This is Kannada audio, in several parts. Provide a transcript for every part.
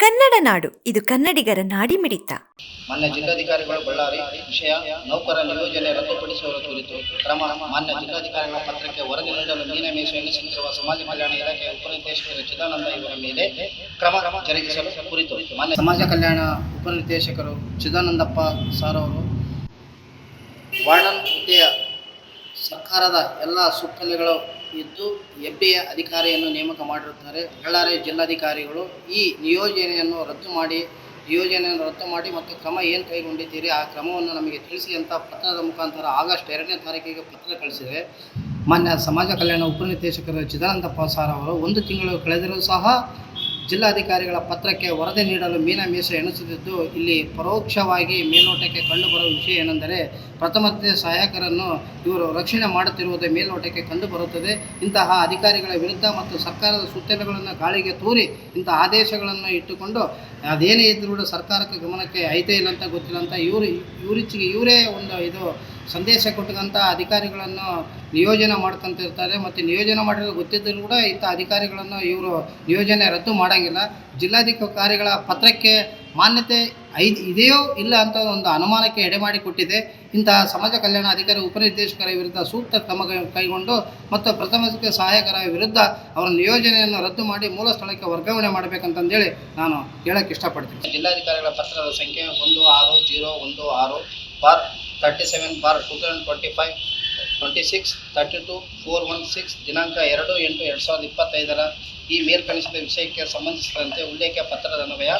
ಕನ್ನಡ ನಾಡು, ಇದು ಕನ್ನಡಿಗರ ನಾಡಿ ಮಿಡಿತ ಮಾನ್ಯ ಜಿಲ್ಲಾಧಿಕಾರಿಗಳು, ಬಳ್ಳಾರಿ, ವಿಷಯ, ನೌಕರ ನಿಯೋಜನೆ ರದ್ದುಪಡಿಸುವ ಕುರಿತು ಕ್ರಮ, ಮಾನ್ಯ ಜಿಲ್ಲಾಧಿಕಾರಿಗಳ ಪತ್ರಕ್ಕೆ ವರದಿ ನೀಡಲು ಮೀನಮೇಷ ಎನಿಸುತ್ತಿರುವ ಸಮಾಜ ಕಲ್ಯಾಣ ಇಲಾಖೆ ಉಪನಿರ್ದೇಶಕರು ಚಿದಾನಂದ ಇವರ ಮೇಲೆ ಕ್ರಮ ಜರುಗಿಸಲು ಕುರಿತು ಮಾನ್ಯ ಸಮಾಜ ಕಲ್ಯಾಣ ಉಪನಿರ್ದೇಶಕರು ಚಿದಾನಂದಪ್ಪ ಸಾರ್ ಅವರು ವಾರ್ಡನ್ ಹುದ್ದೆಯ ಸರ್ಕಾರದ ಎಲ್ಲ ಸುತ್ತಲೆಗಳು ಇದ್ದು ಎಫ್ಡಿಎ ಅಧಿಕಾರಿಯನ್ನು ನೇಮಕ ಮಾಡಿರುತ್ತಾರೆ. ಬಳ್ಳಾರಿ ಜಿಲ್ಲಾಧಿಕಾರಿಗಳು ಈ ನಿಯೋಜನೆಯನ್ನು ರದ್ದು ಮಾಡಿ, ನಿಯೋಜನೆಯನ್ನು ರದ್ದು ಮಾಡಿ ಮತ್ತು ಕ್ರಮ ಏನು ಕೈಗೊಂಡಿದ್ದೀರಿ, ಆ ಕ್ರಮವನ್ನು ನಮಗೆ ತಿಳಿಸಿ ಅಂತ ಪತ್ರದ ಮುಖಾಂತರ ಆಗಸ್ಟ್ ಎರಡನೇ ತಾರೀಕಿಗೆ ಪತ್ರ ಕಳಿಸಿದೆ. ಮಾನ್ಯ ಸಮಾಜ ಕಲ್ಯಾಣ ಉಪನಿರ್ದೇಶಕರ ಚಿದಾನಂದಪ್ಪ ಸಾರ್ ಅವರು ಒಂದು ತಿಂಗಳು ಕಳೆದರೂ ಸಹ ಜಿಲ್ಲಾಧಿಕಾರಿಗಳ ಪತ್ರಕ್ಕೆ ವರದಿ ನೀಡಲು ಮೀನಮೇಷ ಎಣಿಸುತ್ತಿದ್ದು, ಇಲ್ಲಿ ಪರೋಕ್ಷವಾಗಿ ಮೇಲ್ನೋಟಕ್ಕೆ ಕಂಡುಬರುವ ವಿಷಯ ಏನೆಂದರೆ, ಪ್ರಥಮ ಸಹಾಯಕರನ್ನು ಇವರು ರಕ್ಷಣೆ ಮಾಡುತ್ತಿರುವುದು ಮೇಲ್ನೋಟಕ್ಕೆ ಕಂಡುಬರುತ್ತದೆ. ಇಂತಹ ಅಧಿಕಾರಿಗಳ ವಿರುದ್ಧ ಮತ್ತು ಸರ್ಕಾರದ ಸುತ್ತಲೆಗಳನ್ನು ಗಾಳಿಗೆ ತೂರಿ ಇಂತಹ ಆದೇಶಗಳನ್ನು ಇಟ್ಟುಕೊಂಡು, ಅದೇನೇ ಇದ್ದರೂ ಸರ್ಕಾರಕ್ಕೆ ಗಮನಕ್ಕೆ ಐತೆ ಇಲ್ಲ ಅಂತ ಗೊತ್ತಿಲ್ಲ ಅಂತ ಇವರು ಇವರಿಚ್ಚಿಗೆ ಇವರೇ ಒಂದು ಇದು ಸಂದೇಶ ಕೊಟ್ಟಂಥ ಅಧಿಕಾರಿಗಳನ್ನು ನಿಯೋಜನೆ ಮಾಡ್ಕೊಂತಿರ್ತಾರೆ ಮತ್ತು ನಿಯೋಜನೆ ಮಾಡಿರೋದು ಗೊತ್ತಿದ್ದರೂ ಕೂಡ ಇಂಥ ಅಧಿಕಾರಿಗಳನ್ನು ಇವರು ನಿಯೋಜನೆ ರದ್ದು ಮಾಡೋಂಗಿಲ್ಲ. ಜಿಲ್ಲಾಧಿಕಾರಿಗಳ ಪತ್ರಕ್ಕೆ ಮಾನ್ಯತೆ ಐದು ಇದೆಯೋ ಇಲ್ಲ ಅಂತ ಒಂದು ಅನುಮಾನಕ್ಕೆ ಎಡೆ ಮಾಡಿ ಕೊಟ್ಟಿದೆ. ಇಂತಹ ಸಮಾಜ ಕಲ್ಯಾಣ ಅಧಿಕಾರಿ ಉಪನಿರ್ದೇಶಕರ ವಿರುದ್ಧ ಸೂಕ್ತ ಕ್ರಮ ಕೈಗೊಂಡು ಮತ್ತು ಪ್ರಥಮ ಸಹಾಯಕರ ವಿರುದ್ಧ ಅವರ ನಿಯೋಜನೆಯನ್ನು ರದ್ದು ಮಾಡಿ ಮೂಲ ಸ್ಥಳಕ್ಕೆ ವರ್ಗಾವಣೆ ಮಾಡಬೇಕಂತಂದೇಳಿ ನಾನು ಹೇಳಕ್ಕೆ ಇಷ್ಟಪಡ್ತೀನಿ. ಜಿಲ್ಲಾಧಿಕಾರಿಗಳ ಪತ್ರದ ಸಂಖ್ಯೆ ಒಂದು ಆರು, ಜೀರೋ ಒಂದು ಆರು, bar thirty seven bar two thousand twenty five twenty six thirty two four one six ದಿನಾಂಕ ಎರಡು, ಎಂಟು, ಎರಡು ಸಾವಿರದ ಇಪ್ಪತ್ತೈದರ ಈ ಮೇಲ್ಕಣಿಸಿದ ವಿಷಯಕ್ಕೆ ಸಂಬಂಧಿಸಿದಂತೆ ಉಲ್ಲೇಖ ಪತ್ರದ ಅನ್ವಯ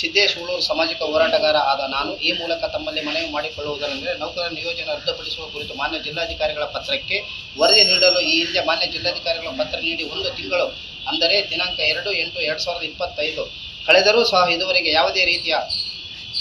ಸಿದ್ದೇಶ್ ಉಳೂರು ಸಾಮಾಜಿಕ ಹೋರಾಟಗಾರ ಆದ ನಾನು ಈ ಮೂಲಕ ತಮ್ಮಲ್ಲಿ ಮನವಿ ಮಾಡಿಕೊಳ್ಳುವುದರೆಂದರೆ ನೌಕರರ ನಿಯೋಜನೆ ರದ್ದುಪಡಿಸುವ ಕುರಿತು ಮಾನ್ಯ ಜಿಲ್ಲಾಧಿಕಾರಿಗಳ ಪತ್ರಕ್ಕೆ ವರದಿ ನೀಡಲು ಈ ಹಿಂದೆ ಮಾನ್ಯ ಜಿಲ್ಲಾಧಿಕಾರಿಗಳ ಪತ್ರ ನೀಡಿ ಒಂದು ತಿಂಗಳು, ಅಂದರೆ ದಿನಾಂಕ ಎರಡು, ಎಂಟು, ಎರಡು ಸಾವಿರದ ಇಪ್ಪತ್ತೈದು. ಕಳೆದರೂ ಸಹ ಇದುವರೆಗೆ ಯಾವುದೇ ರೀತಿಯ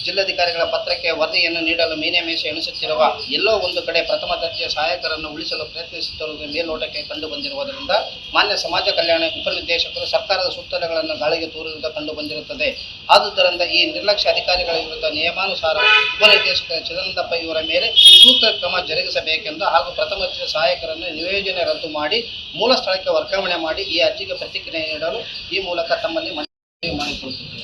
ಜಿಲ್ಲಾಧಿಕಾರಿಗಳ ಪತ್ರಕ್ಕೆ ವರದಿಯನ್ನು ನೀಡಲು ಮೀನೆ ಮೀಸೆ ಎಣಿಸುತ್ತಿರುವ ಎಲ್ಲೋ ಒಂದು ಕಡೆ ಪ್ರಥಮ ದರ್ಜೆಯ ಸಹಾಯಕರನ್ನು ಉಳಿಸಲು ಪ್ರಯತ್ನಿಸುತ್ತಿರುವುದು ಮೇಲ್ನೋಟಕ್ಕೆ ಕಂಡು ಬಂದಿರುವುದರಿಂದ ಮಾನ್ಯ ಸಮಾಜ ಕಲ್ಯಾಣ ಉಪನಿರ್ದೇಶಕರು ಸರ್ಕಾರದ ಸುತ್ತಲೆಗಳನ್ನು ಗಾಳಿಗೆ ತೂರಿರುವುದು ಕಂಡು ಬಂದಿರುತ್ತದೆ ಆದುದರಿಂದ ಈ ನಿರ್ಲಕ್ಷ್ಯ ಅಧಿಕಾರಿಗಳ ವಿರುದ್ಧ ನಿಯಮಾನುಸಾರ ಉಪನಿರ್ದೇಶಕ ಚಿದಾನಂದಪ್ಪ ಇವರ ಮೇಲೆ ಸೂಕ್ತ ಕ್ರಮ ಜರುಗಿಸಬೇಕೆಂದು ಹಾಗೂ ಪ್ರಥಮ ದರ್ಜೆಯ ಸಹಾಯಕರನ್ನು ನಿಯೋಜನೆ ರದ್ದು ಮಾಡಿ ಮೂಲ ಸ್ಥಳಕ್ಕೆ ವರ್ಗಾವಣೆ ಮಾಡಿ ಈ ಅರ್ಜಿಗೆ ಪ್ರತಿಕ್ರಿಯೆ ನೀಡಲು ಈ ಮೂಲಕ ತಮ್ಮಲ್ಲಿ ಮನವಿ ಮಾಡಿಕೊಳ್ಳುತ್ತಿದ್ದೇವೆ